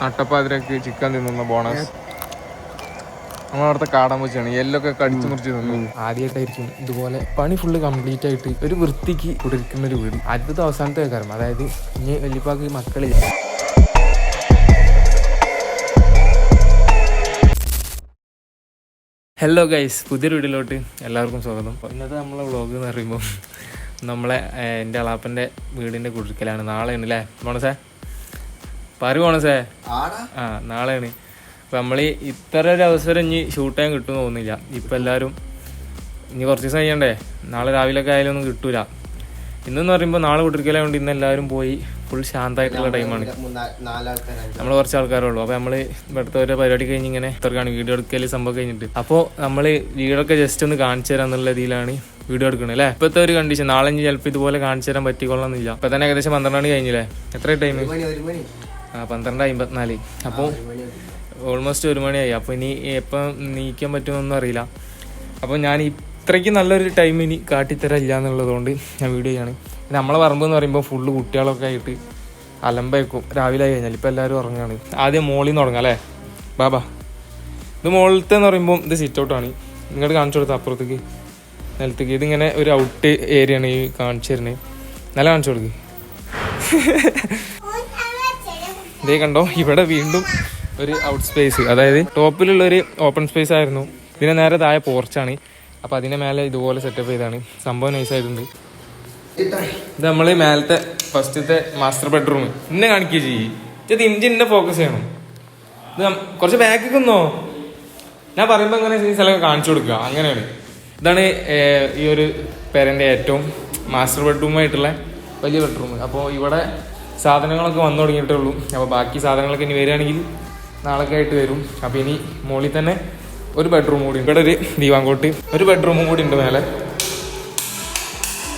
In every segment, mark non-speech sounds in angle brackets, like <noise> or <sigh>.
നട്ടപ്പാതിരക്ക് chicken തിന്നുന്ന bonus നമ്മളവിടുത്തെ കാടൻ വെച്ചാണ് എല്ലൊക്കെ കടിച്ചു മുറിച്ച് തിന്നു. ആദ്യമായിട്ടായിരിക്കും ഇതുപോലെ പണി ഫുള്ള് കംപ്ലീറ്റ് ആയിട്ട് ഒരു വൃത്തിക്ക് കുടിരിക്കുന്ന ഒരു വീട്. ആദ്യത്തെ അവസാനത്തെ കാര്യം അതായത് ഇനി വലിയപ്പാക്ക് മക്കളില്ല ഹലോ ഗൈസ് പുതിയ വീട്ടിലോട്ട് എല്ലാവർക്കും സ്വാഗതം. ഇന്നത്തെ നമ്മളെ വ്ളോഗ് എന്ന് പറയുമ്പോൾ നമ്മളെ എന്റെ അളാപ്പന്റെ വീടിന്റെ കുടിരിക്കലാണ്. നാളെയാണ് അല്ലേ ബോണസേ പറ സേ. ആ നാളെയാണ്. അപ്പം നമ്മൾ ഇത്ര ഒരു അവസരം ഇനി ഷൂട്ട് ചെയ്യാൻ കിട്ടും തോന്നുന്നില്ല. ഇപ്പം എല്ലാരും ഇനി കുറച്ച് ദിവസം കഴിയണ്ടേ? നാളെ രാവിലെയൊക്കെ ആയാലും ഒന്നും കിട്ടൂല. ഇന്നെന്ന് പറയുമ്പോൾ നാളെ കുട്ടിരിക്കലായതുകൊണ്ട് ഇന്ന് എല്ലാവരും പോയി ഫുൾ ശാന്തമായിട്ടുള്ള ടൈമാണ് നമ്മൾ കുറച്ച് ആൾക്കാരേ ഉള്ളൂ അപ്പോൾ നമ്മൾ ഇവിടുത്തെ ഓരോ പരിപാടി കഴിഞ്ഞ് ഇങ്ങനെ ഇത്രക്കാണ് വീഡിയോ എടുക്കൽ സംഭവം കഴിഞ്ഞിട്ട്. അപ്പോൾ നമ്മൾ വീടൊക്കെ ജസ്റ്റ് ഒന്ന് കാണിച്ചു തരാം എന്നുള്ള രീതിയിലാണ് വീഡിയോ എടുക്കുന്നത് അല്ലേ? ഇപ്പോഴത്തെ ഒരു കണ്ടീഷൻ നാളെ ഇനി ചിലപ്പോൾ ഇതുപോലെ കാണിച്ചു തരാൻ പറ്റിക്കൊള്ളണമെന്നില്ല ഇപ്പം തന്നെ ഏകദേശം പന്ത്രണ്ട് മണി കഴിഞ്ഞില്ലേ? എത്ര ടൈം പന്ത്രണ്ട് അമ്പത്തിനാല് അപ്പോൾ ഓൾമോസ്റ്റ് ഒരു മണിയായി. അപ്പോൾ ഇനി എപ്പം നീക്കാൻ പറ്റുമെന്നൊന്നും അറിയില്ല. അപ്പോൾ ഞാൻ ഇത്രയ്ക്ക് നല്ലൊരു ടൈം ഇനി കാട്ടിത്തരില്ല എന്നുള്ളതുകൊണ്ട് ഞാൻ വീഡിയോ ചെയ്യാണ്. നമ്മളെ പറമ്പ് എന്ന് പറയുമ്പോൾ ഫുള്ള് കുട്ടികളൊക്കെ ആയിട്ട് അലമ്പേക്കും രാവിലെ ആയി കഴിഞ്ഞാൽ ഇപ്പോൾ എല്ലാവരും ഉറങ്ങുകയാണ് ആദ്യം മോളിൽ നിന്ന് തുടങ്ങാം അല്ലേ? ബാബാ ഇത് മുകളിലത്തെ എന്ന് പറയുമ്പോൾ ഇത് സിറ്റ് ഔട്ടാണ് ഇങ്ങോട്ട് കാണിച്ചു കൊടുത്ത അപ്പുറത്തേക്ക്. നിലത്തേക്ക്. ഇതിങ്ങനെ ഒരു ഔട്ട് ഏരിയ ആണ് ഈ കാണിച്ചു തരുന്നത്. നല്ല കാണിച്ചു കൊടുക്ക്. <laughs> ഇതേ കണ്ടോ ഇവിടെ വീണ്ടും ഒരു ഔട്ട് സ്പേസ് അതായത് ടോപ്പിലുള്ള ഒരു ഓപ്പൺ സ്പേസ് ആയിരുന്നു. ഇതിന് നേരെ താഴെ പോർച്ചാണ് അപ്പൊ അതിന്റെ മേലെ ഇതുപോലെ സെറ്റപ്പ് ചെയ്താണ് സംഭവം നൈസ് ആയിട്ടുണ്ട്. ഇത് നമ്മൾ മേലത്തെ ഫസ്റ്റത്തെ മാസ്റ്റർ ബെഡ്റൂം ഇന്നെ കാണിക്കുകയോ ചെയ്യും ഇത് ഇഞ്ചിന്റെ ഫോക്കസ് ചെയ്യണം ഇത് കുറച്ച് ബാക്കിൽ നിന്നോ? ഞാൻ പറയുമ്പോൾ അങ്ങനെ ഈ സ്ഥലം കാണിച്ചു കൊടുക്കുക. അങ്ങനെയാണ്. ഇതാണ് ഈ ഒരു പേരന്റെ ഏറ്റവും മാസ്റ്റർ ബെഡ്റൂമായിട്ടുള്ള വലിയ ബെഡ്റൂം അപ്പോൾ ഇവിടെ സാധനങ്ങളൊക്കെ വന്നു തുടങ്ങിയിട്ടേ ഉള്ളൂ. അപ്പോൾ ബാക്കി സാധനങ്ങളൊക്കെ ഇനി വരികയാണെങ്കിൽ നാളൊക്കെ ആയിട്ട് വരും. അപ്പോൾ ഇനി മുകളിൽ തന്നെ ഒരു ബെഡ്റൂം കൂടി. ഇവിടെ ഒരു ദീവാങ്കോട്ട് ഒരു ബെഡ്റൂമും കൂടി ഉണ്ട് മേലെ.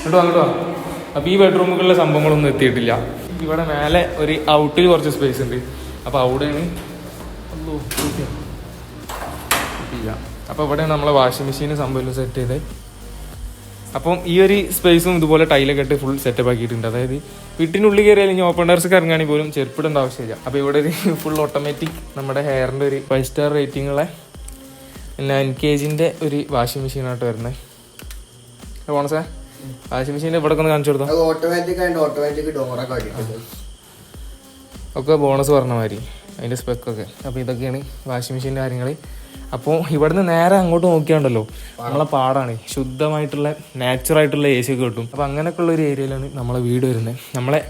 കേട്ടോ വാ, അപ്പോൾ ഈ ബെഡ്റൂമുകളിലെ സംഭവങ്ങളൊന്നും എത്തിയിട്ടില്ല. ഇവിടെ മേലെ ഒരു ഔട്ടിൽ കുറച്ച് സ്പേസ് ഉണ്ട്. അപ്പോൾ അവിടെയാണ് അപ്പോൾ ഇവിടെയാണ് നമ്മളെ വാഷിംഗ് മെഷീൻ സംഭവം സെറ്റ് ചെയ്തത് അപ്പം ഈ ഒരു സ്പേസും ഇതുപോലെ ടൈലൊക്കെ ഇട്ട് ഫുൾ സെറ്റപ്പ് ആക്കിയിട്ടുണ്ട്. അതായത് വീട്ടിനുള്ളിൽ കയറി അല്ലെങ്കിൽ ഓപ്പൺ ടെറസ് ഇറങ്ങുകയാണെങ്കിൽ പോലും ചെരുപ്പിടേണ്ട ആവശ്യമില്ല. അപ്പോൾ ഇവിടെ ഒരു ഫുൾ ഓട്ടോമാറ്റിക് നമ്മുടെ ഹെയറിന്റെ ഒരു ഫൈവ് സ്റ്റാർ റേറ്റിംഗ് ഉള്ള നയൻ കെ ജിന്റെ ഒരു വാഷിംഗ് മെഷീനായിട്ട് വരുന്നത്. പോണസേ വാഷിംഗ് മെഷീൻ ഇവിടെ ഒന്ന് കാണിച്ചു കൊടുത്തോ? ഓട്ടോമാറ്റിക് ഓട്ടോമാറ്റിക് ഡോറൊക്കെ ഒക്കെ ബോണസ് പറഞ്ഞ മാതിരി. അതിന്റെ സ്പെക്കൊക്കെ അപ്പോൾ ഇതൊക്കെയാണ് വാഷിംഗ് മെഷീന്റെ കാര്യങ്ങൾ അപ്പോൾ ഇവിടുന്ന് നേരെ അങ്ങോട്ട് നോക്കിയാണ്ടല്ലോ. നമ്മളെ പാടാണ്. ശുദ്ധമായിട്ടുള്ള നാച്ചുറൽ ആയിട്ടുള്ള സി കിട്ടും. അപ്പോൾ അങ്ങനെയൊക്കെ ഉള്ള ഒരു ഏരിയയിലാണ് നമ്മളെ വീട് വരുന്നത് നമ്മളെ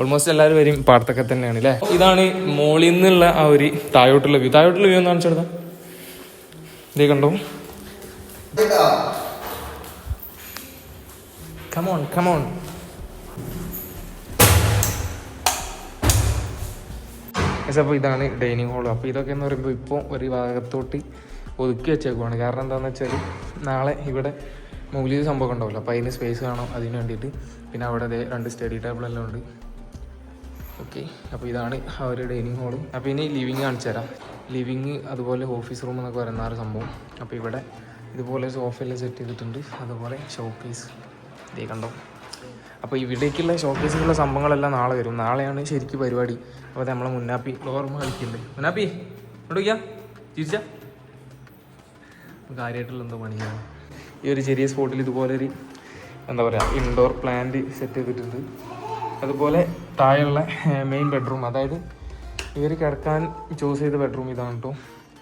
ഓൾമോസ്റ്റ് എല്ലാവരും വരും പാടത്തൊക്കെ തന്നെയാണ് അല്ലേ? ഇതാണ് മോളിൽ നിന്നുള്ള ആ ഒരു താഴോട്ടുള്ള വ്യൂ താഴോട്ടുള്ള വ്യൂ ഒന്ന് ചേട്ടാ ഇതേ. കണ്ടോ? കമോൺ കമോൺ അപ്പോൾ ഇതാണ് ഡൈനിങ് ഹോൾ അപ്പോൾ ഇതൊക്കെ എന്ന് പറയുമ്പോൾ ഇപ്പോൾ ഒരു ഭാഗത്തോട്ട് ഒതുക്കി വെച്ചേക്കുവാണ്. കാരണം എന്താണെന്ന് വെച്ചാൽ നാളെ ഇവിടെ മൗലിക സംഭവം ഉണ്ടാവില്ല അപ്പോൾ അതിന് സ്പേസ് കാണും അതിന് വേണ്ടിയിട്ട്. പിന്നെ അവിടെ അതേ രണ്ട് സ്റ്റഡി ടേബിളെല്ലാം ഉണ്ട്. ഓക്കെ അപ്പോൾ ഇതാണ് ആ ഡൈനിങ് ഹോൾ അപ്പോൾ ഇനി ലിവിങ് കാണിച്ചു തരാം. ലിവിങ് അതുപോലെ ഓഫീസ് റൂം എന്നൊക്കെ പറയുന്ന ഒരു സംഭവം. അപ്പോൾ ഇവിടെ ഇതുപോലെ സോഫയെല്ലാം സെറ്റ് ചെയ്തിട്ടുണ്ട്. അതുപോലെ ഷോക്കേസ് ഇതേ കണ്ടോ? അപ്പോൾ ഇവിടേക്കുള്ള ഷോക്കേസിലുള്ള സംഭവങ്ങളെല്ലാം നാളെ വരും. നാളെയാണ് ശരിക്കും പരിപാടി. അപ്പോൾ നമ്മളെ മുന്നാപ്പി. ഓർമ്മ കളിക്കുന്നുണ്ട് മുന്നാപ്പി ഇങ്ങോട്ട് വയ്ക്കാം ചിരിച്ച? കാര്യമായിട്ടുള്ള എന്തോ പണിയാണ്. ഈ ഒരു ചെറിയ സ്പോട്ടിൽ ഇതുപോലെ ഒരു എന്താ പറയുക ഇൻഡോർ പ്ലാന്റ് സെറ്റ് ചെയ്തിട്ടുണ്ട്. അതുപോലെ താഴെയുള്ള മെയിൻ ബെഡ്റൂം അതായത് ഇവർ കിടക്കാൻ ചൂസ് ചെയ്ത ബെഡ്റൂം ഇതാണ് കേട്ടോ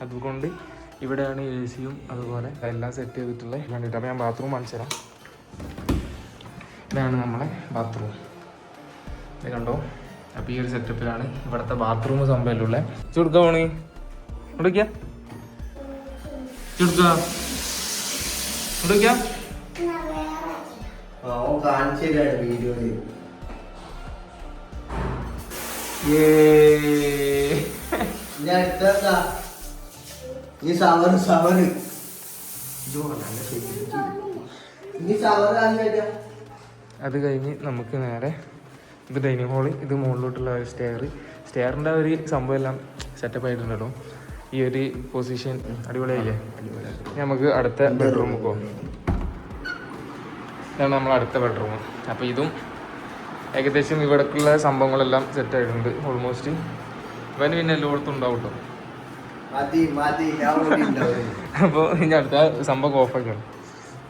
അതുകൊണ്ട് ഇവിടെയാണ് എ സിയും അതുപോലെ എല്ലാം സെറ്റ് ചെയ്തിട്ടുള്ളത് വേണ്ടിയിട്ട് അപ്പോൾ ഞാൻ ബാത്റൂം കാണിച്ചു തരാം ഇതാണ് നമ്മളെ ബാത്റൂം ഇത് കണ്ടോ? അപ്പോൾ ഈ ഒരു സെറ്റപ്പിലാണ് ഇവിടുത്തെ ബാത്റൂം സംഭവമല്ലേ ചുരുക്കമാണ് ചുടുക്ക ഈ സവറ് കാണിച്ചാ അത് കഴിഞ്ഞ് നമുക്ക് നേരെ ഇത് ഡൈനിങ് ഹാൾ ഇത് മുകളിലോട്ടുള്ള സ്റ്റെയർ സ്റ്റെയറിന്റെ ഒരു സംഭവം എല്ലാം സെറ്റപ്പ് ആയിട്ടുണ്ടല്ലോ. ഈ ഒരു പൊസിഷൻ അടിപൊളിയായില്ലേ നമുക്ക് അടുത്ത ബെഡ്റൂം പോകും ഇതാണ് നമ്മൾ അടുത്ത ബെഡ്റൂം അപ്പോൾ ഇതും ഏകദേശം ഇവിടേക്കുള്ള സംഭവങ്ങളെല്ലാം സെറ്റ് ആയിട്ടുണ്ട് ഓൾമോസ്റ്റ് ഇവന് പിന്നെ എല്ലായിടത്തും കേട്ടോ ഉണ്ടാവും. <laughs> അപ്പോൾ ഇനി അടുത്ത സംഭവം ഓഫാക്കണം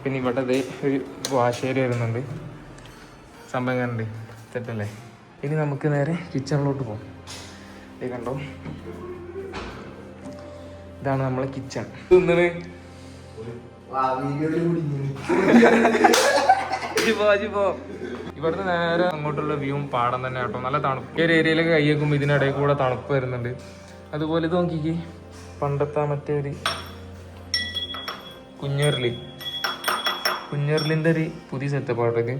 പിന്നെ ഇവിടെ അതേ ഒരു വാശേരി വരുന്നുണ്ട്. സംഭവം കണ്ട് സെറ്റല്ലേ ഇനി നമുക്ക് നേരെ കിച്ചണിലോട്ട് പോകാം ഇത് കണ്ടോ? ഇതാണ് നമ്മളെ കിച്ചൺ ഇവിടുന്ന് നേരെ അങ്ങോട്ടുള്ള വ്യൂവും പാടം തന്നെ കേട്ടോ. നല്ല തണുപ്പ്. ഈ ഒരു ഏരിയയിലൊക്കെ കൈയേക്കുമ്പോൾ ഇതിനിടയിൽ കൂടെ തണുപ്പ് വരുന്നുണ്ട്. അതുപോലെ ഇത് നോക്കിക്ക്. പണ്ടത്തെ മറ്റേ ഒരു കുഞ്ഞുരുളി. കുഞ്ഞുരുളിന്റെ ഒരു പുതിയ സെറ്റപ്പ് ആട്ടോ ഇത്.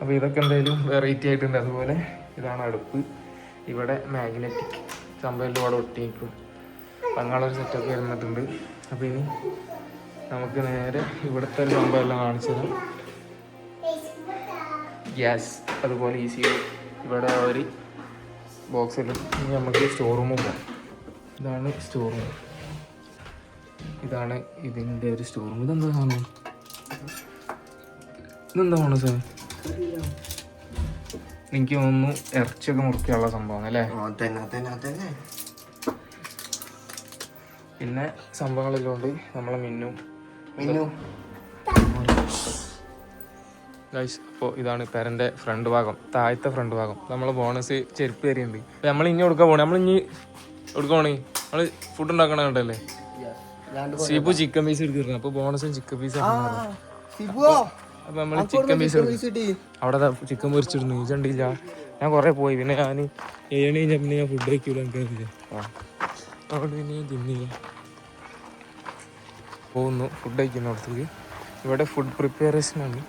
അപ്പോൾ ഇതൊക്കെ എന്തായാലും വെറൈറ്റി ആയിട്ടുണ്ട്. അതുപോലെ ഇതാണ് അടുപ്പ്. ഇവിടെ മാഗ്നറ്റിക് സംഭവം ഇവിടെ ഒട്ടിയിരിക്കും അപ്പം അങ്ങനെയുള്ളൊരു സെറ്റപ്പ് വരുന്നിട്ടുണ്ട് അപ്പോൾ ഇനി നമുക്ക് നേരെ ഇവിടുത്തെ ഒരു സംഭവം എല്ലാം കാണിച്ചു തരാം ഗ്യാസ് അതുപോലെ ഈസി ഇവിടെ ഒരു ബോക്സിലും ഇനി നമുക്ക് സ്റ്റോർ പോകാം ഇതാണ് സ്റ്റോർ റൂം ഇതാണ് ഇതിന്റെ ഒരു സ്റ്റോർ റൂം ഇതെന്താ സാധനം? ഇതെന്താ വേണം സാർ എനിക്ക് തോന്നുന്നു ഇറച്ചിയൊക്കെ മുറിക്കാനുള്ള സംഭവമാണ് അല്ലേ? പിന്നെ സംഭവങ്ങളെല്ലാം ഉണ്ട് നമ്മളെ മിന്നു. മിന്നു. ഗൈസ് അപ്പോൾ ഇതാണ് പെരന്റെ ഫ്രണ്ട് ഭാഗം. താഴത്തെ ഫ്രണ്ട് ഭാഗം. നമ്മളെ ബോണസ് ചെരുപ്പ് തരുന്നുണ്ട് അപ്പോൾ നമ്മൾ ഇനി കൊടുക്കാൻ പോണേ? നമ്മൾ ഇനി കൊടുക്കാൻ പോണേ? നമ്മൾ ഫുഡ് ഉണ്ടാക്കണ കണ്ടല്ലേ? സിബു ചിക്കൻ പീസ് എടുത്തിരുന്നു. അപ്പോൾ ബോണസും ചിക്കൻ പീസ് അപ്പോൾ നമ്മൾ ചിക്കൻ പീസ് അവിടെ ചിക്കൻ പൊരിച്ചിരുന്നു ഈ ചണ്ടില്ല ഞാൻ കുറേ പോയി. പിന്നെ ഞാൻ ഏഴ് കഴിഞ്ഞാൽ പിന്നെ ഞാൻ ഫുഡ് കഴിക്കൂല. എനിക്കറിയില്ല അതുകൊണ്ട് പിന്നെ ഞാൻ തിന്നില്ല. പോകുന്നു. ഫുഡ് കഴിക്കുന്നിടത്തേക്ക്. ഇവിടെ ഫുഡ് പ്രിപ്പയറേഷനാണ്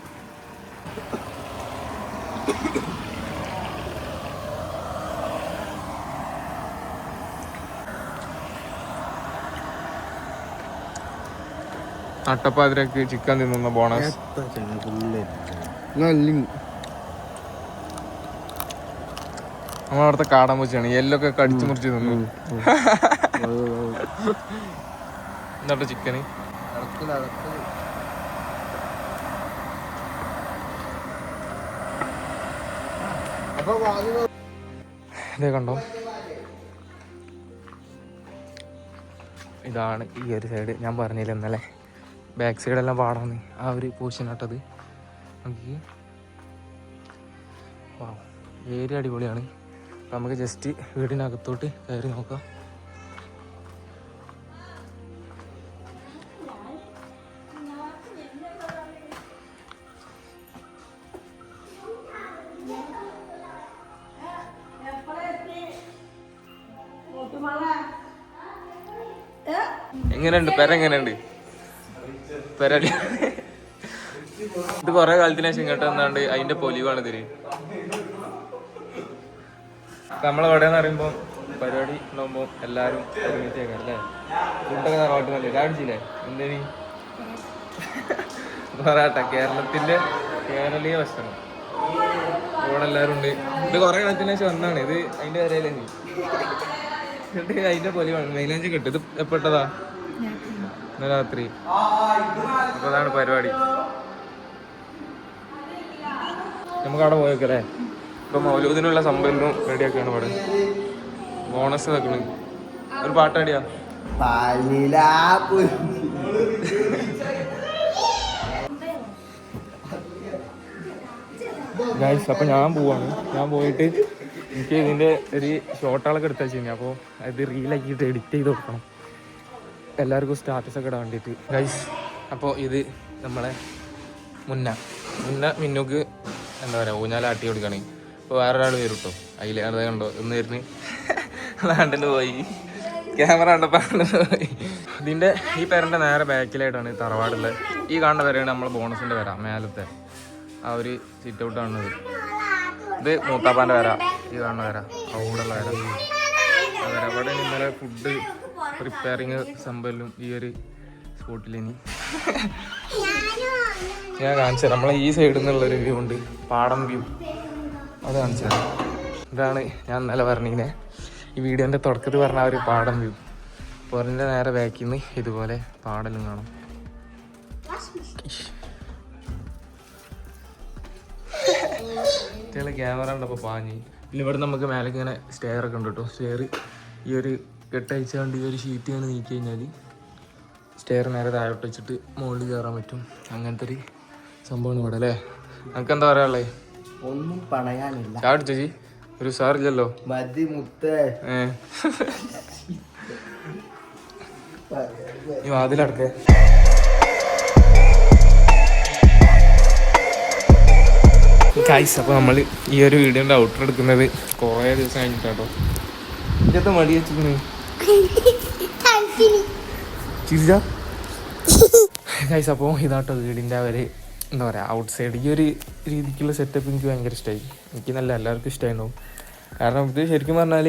അട്ടപ്പാതിരക്ക് ചിക്കൻ തിന്നുന്ന ബോണസ് നമ്മളവിടുത്തെ കാടൻ പൂച്ചയാണ്. എല്ലൊക്കെ കടിച്ചു മുറിച്ച് തിന്നു. <laughs> എന്നിട്ട് ചിക്കന്? വാങ്ങി ഇതേ കണ്ടോ? ഇതാണ് ഈ ഒരു സൈഡ് ഞാൻ പറഞ്ഞില്ല ഇന്നലെ? ബാക്ക് സൈഡെല്ലാം പാടാന്ന്. ആ ഒരു പോർഷൻ ഇട്ടത് നമുക്ക് ഏരിയ അടിപൊളിയാണ്. നമുക്ക് ജസ്റ്റ് വീടിനകത്തോട്ട് കയറി നോക്കാം. എങ്ങനെയുണ്ട്? പെര എങ്ങനെയുണ്ട്? പെര ഇത് കുറെ കാലത്തിന് ശേഷം ഇങ്ങോട്ട് വന്നാണ്ട് അതിന്റെ പൊലിവാണ് ഇതിൽ നമ്മളെവിടെയെന്ന് പറയുമ്പോ പരിപാടി ഉണ്ടാകുമ്പോ എല്ലാവരും ഒരുമിച്ചേക്കാം അല്ലേ? ഫുഡൊക്കെ തറവാട്ട് നല്ല എന്തേനി? കേരളത്തിന്റെ കേരളീയ ഭക്ഷണം. ഇവിടെ എല്ലാവരും ഉണ്ട്. ഇത് കൊറേ കാലത്തിന് ശേഷം വന്നാണ്. ഇത് അതിന്റെ വരയില്ലേ എന്നിട്ട് അതിന്റെ പൊലിവാണ് മൈലാഞ്ചി കിട്ടും. ഇത് എപ്പെട്ടതാ? ഇന്ന് രാത്രി. അപ്പൊ അതാണ് പരിപാടി. നമുക്ക് അവിടെ പോയേക്കല്ലേ ഇപ്പൊ മൗലൂദിനുള്ള സംഭവം റെഡിയാക്കാണ് ഇവിടെ. ബോണസ് വെക്കണ് ഒരു പാട്ടാടിയാ. ഗൈസ് അപ്പൊ ഞാൻ പോവാണ്. ഞാൻ പോയിട്ട് എനിക്ക് ഇതിന്റെ ഒരു ഷോട്ടുകളൊക്കെ എടുത്താൽ ചെയ്യുന്നത് അപ്പോൾ അത് റീലാക്കിയിട്ട് എഡിറ്റ് ചെയ്ത് കൊടുക്കണം. എല്ലാവർക്കും സ്റ്റാറ്റസ് ഒക്കെ ഇടാൻ വേണ്ടിയിട്ട്. ഗൈസ് അപ്പോൾ ഇത് നമ്മളെ മുന്ന. മുന്ന മിന്നുക്ക് എന്താ പറയുക ഊഞ്ഞാലാട്ടി കൊടുക്കണേ ഇപ്പോൾ വേറൊരാൾ വരും കേട്ടോ അതിൽ അത് കണ്ടോ ഒന്ന് വരുന്ന്. നാട്ടിന് പോയി. ക്യാമറ കണ്ടപ്പോൾ പോയി. ഇതിന്റെ ഈ പേരന്റെ നേരെ ബാക്കിലായിട്ടാണ് ഈ തറവാടുള്ളത് ഈ കാണുന്ന പേരാണ് നമ്മളെ ബോണസിന്റെ വരാം മേലത്തെ. ആ ഒരു സിറ്റ് ഔട്ട് കാണുന്നത് ഇത് മൂത്താപ്പാന്റെ പേര. ഈ കാണുന്ന പേര അവിടെയുള്ള പേര അതെ അവിടെ ഇന്നലെ ഫുഡ് പ്രിപ്പയറിങ് സംഭവം ഈ ഒരു സ്പോട്ടിൽ ഞാൻ കാണിച്ചു നമ്മളെ ഈ സൈഡിൽ നിന്നുള്ളൊരു വ്യൂ ഉണ്ട്. പാടം വ്യൂ അത് കാണിച്ചു ഇതാണ് ഞാൻ ഇന്നലെ പറഞ്ഞിങ്ങനെ ഈ വീഡിയോന്റെ തുടക്കത്തിൽ പറഞ്ഞ ഒരു പാടം വ്യൂ പുറന്റെ നേരെ ബാക്കിൽ ഇതുപോലെ പാടലും കാണും. ക്യാമറ ഉണ്ടപ്പോൾ പാഞ്ഞ്. പിന്നെ ഇവിടെ നമുക്ക് മേലേക്ക് ഇങ്ങനെ സ്റ്റെയർ ഒക്കെ ഉണ്ട് കേട്ടോ. സ്റ്റെയർ ഈ ഒരു കെട്ടയച്ചുകൊണ്ട് ഈ ഒരു ഷീറ്റ് ഇങ്ങനെ നീക്കി കഴിഞ്ഞാൽ സ്റ്റെയർ നേരെ താഴോട്ട് വെച്ചിട്ട് മുകളിൽ കയറാൻ പറ്റും. അങ്ങനത്തെ ഒരു സംഭവമാണ് ഇവിടെ അല്ലേ? നമുക്ക് എന്താ പറയാനുള്ളത് ഒന്നും പണയാനില്ല ചാടി ചേച്ചി ഒരു സാറില്ലല്ലോ മതി മുത്തേ. ഏ. വാതിലടക്കേ. ഗൈസ് അപ്പോൾ നമ്മൾ ഈ ഒരു വീഡിയോന്റെ ഔട്ടർ എടുക്കുന്നത് കുറേ ദിവസം കഴിഞ്ഞിട്ടാട്ടോ. ഇതൊക്കെ മടി വെച്ചിരിക്കണ്? ചിരിച്ച? ഗൈസ് അപ്പോൾ ഇതാട്ടോ വീടിന്റെ അവർ എന്താ പറയുക ഔട്ട് സൈഡ് ഈ ഒരു രീതിക്കുള്ള സെറ്റപ്പ് എനിക്ക് ഭയങ്കര ഇഷ്ടമായി എനിക്ക് നല്ല എല്ലാവർക്കും ഇഷ്ടമായിട്ടുണ്ടാവും കാരണം ഇത് ശരിക്കും പറഞ്ഞാൽ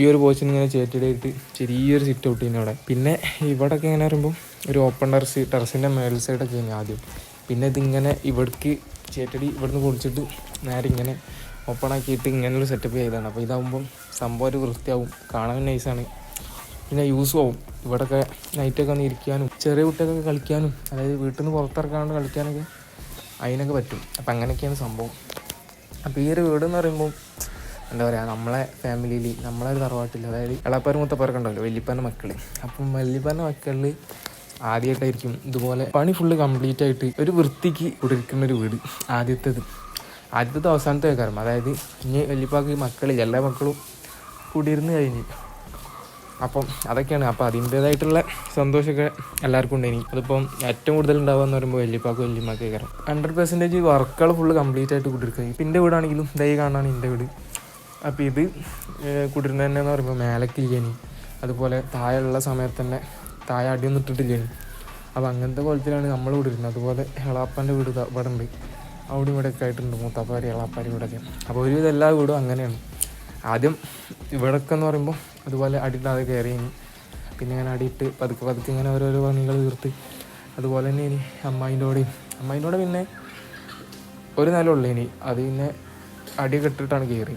ഈ ഒരു പോസ്റ്റിന് ഇങ്ങനെ ചേറ്റിടായിട്ട് ചെറിയൊരു സിറ്റ് ഔട്ട് ചെയ്യുന്ന അവിടെ. പിന്നെ ഇവിടെയൊക്കെ ഇങ്ങനെ പറയുമ്പോൾ ഒരു ഓപ്പൺ ടെറസ് ടെറസിന്റെ മേൽ സൈഡൊക്കെ ആദ്യം. പിന്നെ ഇതിങ്ങനെ ഇവിടേക്ക് ചേറ്റടി ഇവിടുന്ന് പൊളിച്ചിട്ട് നേരെ ഇങ്ങനെ ഓപ്പൺ ആക്കിയിട്ട് ഇങ്ങനെ ഒരു സെറ്റപ്പ് ചെയ്തതാണ്. അപ്പോൾ ഇതാകുമ്പം സംഭവം ഒരു വൃത്തിയാവും. കാണാൻ നൈസാണ് പിന്നെ യൂസും ആവും. ഇവിടെയൊക്കെ നൈറ്റൊക്കെ ഒന്ന് ഇരിക്കാനും ചെറിയ കുട്ടികൾക്ക് കളിക്കാനും അതായത് വീട്ടിൽ നിന്ന് പുറത്തിറക്കാണ്ട് കളിക്കാനൊക്കെ അതിനൊക്കെ പറ്റും. അപ്പം അങ്ങനെയൊക്കെയാണ് സംഭവം. അപ്പോൾ ഈ ഒരു വീട് എന്ന് പറയുമ്പോൾ എന്താ പറയുക നമ്മളെ ഫാമിലിയിൽ നമ്മളെ ഒരു തറവാട്ടിൽ അതായത് ഇളപ്പാരും മുത്തപ്പാരൊക്കെ ഉണ്ടാവില്ല വല്യപ്പാന്റെ മക്കൾ അപ്പം വല്യപ്പാന്റെ മക്കളിൽ ആദ്യമായിട്ടായിരിക്കും ഇതുപോലെ പണി ഫുള്ള് കംപ്ലീറ്റ് ആയിട്ട് ഒരു വൃത്തിക്ക് കുടിരിക്കുന്ന ഒരു വീട് ആദ്യത്തേത്. ആദ്യത്തെ അവസാനത്തെ കാരണം അതായത് ഇനി വലിയപ്പാക്ക് മക്കളില്ല എല്ലാ മക്കളും കൂടിയിരുന്ന് കഴിഞ്ഞ്. അപ്പം അതൊക്കെയാണ്. അപ്പോൾ അതിന്റേതായിട്ടുള്ള സന്തോഷമൊക്കെ എല്ലാവർക്കും ഉണ്ട് ഇനി. അതിപ്പം ഏറ്റവും കൂടുതൽ ഉണ്ടാവുക എന്ന് പറയുമ്പോൾ വല്യപ്പാക്ക് വല്യമ്മക്ക് കയറും ഹൺഡ്രഡ് പെർസെന്റേജ് വർക്കുകൾ ഫുള്ള് കംപ്ലീറ്റ് ആയിട്ട് കുടിരിക്കുക ഇപ്പം എന്റെ വീടാണെങ്കിലും ദൈ കാണാണ് എന്റെ വീട്. അപ്പോൾ ഇത് കുടിരുന്ന തന്നെ എന്ന് പറയുമ്പോൾ മേലക്കില്ലേനി അതുപോലെ താഴെയുള്ള സമയത്ത് തന്നെ താഴെ അടിയൊന്നും ഇട്ടിട്ടില്ലേനി അപ്പോൾ അങ്ങനത്തെ കുളത്തിലാണ് നമ്മൾ ഇവിടെ ഇരുന്നത്. അതുപോലെ എളാപ്പാന്റെ വീട് ഇവിടെ ഉണ്ട്. അവിടെ ഇവിടെയൊക്കെ ആയിട്ടുണ്ട് മൂത്താപ്പാരി എളാപ്പാരി ഇവിടെയൊക്കെ. അപ്പോൾ ഒരുവിധം എല്ലാ വീടും അങ്ങനെയാണ്. ആദ്യം ഇവിടെയൊക്കെ എന്ന് പറയുമ്പോൾ അതുപോലെ അടിയില്ലാതെ കയറി പിന്നെ ഇങ്ങനെ അടിയിട്ട് പതുക്കെ പതുക്കെ ഇങ്ങനെ ഓരോരോ പണികൾ തീർത്ത് അതുപോലെ തന്നെ ഇനി അമ്മായിന്റെ കൂടെയും. അമ്മായിന്റെ പിന്നെ ഒരു നിലമുള്ളൂ ഇനി. അത് പിന്നെ അടിയൊക്കെ ഇട്ടിട്ടാണ് കയറി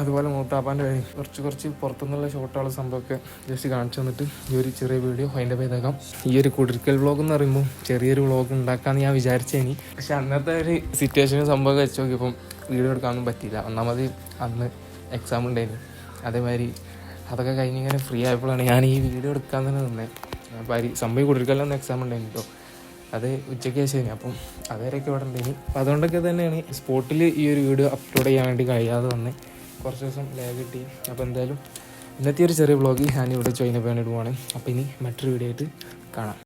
അതുപോലെ മൂത്താപ്പാന്റെ കാര്യം കുറച്ച് കുറച്ച് പുറത്തുനിന്നുള്ള ഷോട്ടുള്ള സംഭവമൊക്കെ ജസ്റ്റ് കാണിച്ചു തന്നിട്ട് ഈ ഒരു ചെറിയ വീഡിയോ അതിന്റെ പേതാക്കാം ഈ ഒരു കുടിരിക്കൽ വ്ളോഗ് എന്ന് പറയുമ്പോൾ ചെറിയൊരു വ്ളോഗ് ഉണ്ടാക്കാമെന്ന് ഞാൻ വിചാരിച്ചേനി. പക്ഷെ അന്നത്തെ ഒരു സിറ്റുവേഷനും സംഭവം വെച്ച് നോക്കിയപ്പം വീഡിയോ എടുക്കാനൊന്നും പറ്റിയില്ല. ഒന്നാമത് അന്ന് എക്സാം ഉണ്ടായിരുന്നു. അതേമാതിരി അതൊക്കെ കഴിഞ്ഞ് ഇങ്ങനെ ഫ്രീ ആയപ്പോഴാണ് ഞാൻ ഈ വീഡിയോ എടുക്കാൻ തന്നെ നിന്നത് അപ്പം സംഭവം കുടിരിക്കലൊന്നും എക്സാം ഉണ്ടായിരുന്നു കേട്ടോ അത് ഉച്ചയ്ക്ക് ശേഷം അപ്പം അതുവരെയൊക്കെ ഇവിടെ ഉണ്ടായിരുന്നു അപ്പം അതുകൊണ്ടൊക്കെ തന്നെയാണ് സ്പോട്ടിൽ ഈ ഒരു വീഡിയോ അപ്ലോഡ് ചെയ്യാൻ വേണ്ടി കഴിയാതെ വന്ന്. കുറച്ച് ദിവസം ലാഗ് കിട്ടി. അപ്പോൾ എന്തായാലും ഇന്നത്തെ ഒരു ചെറിയ വ്ളോഗ് ഞാൻ ഇവിടെ ചോദിക്കുന്ന വേണ്ടിയിട്ട് അപ്പോൾ ഇനി മറ്റൊരു വീഡിയോ ആയിട്ട് കാണാം.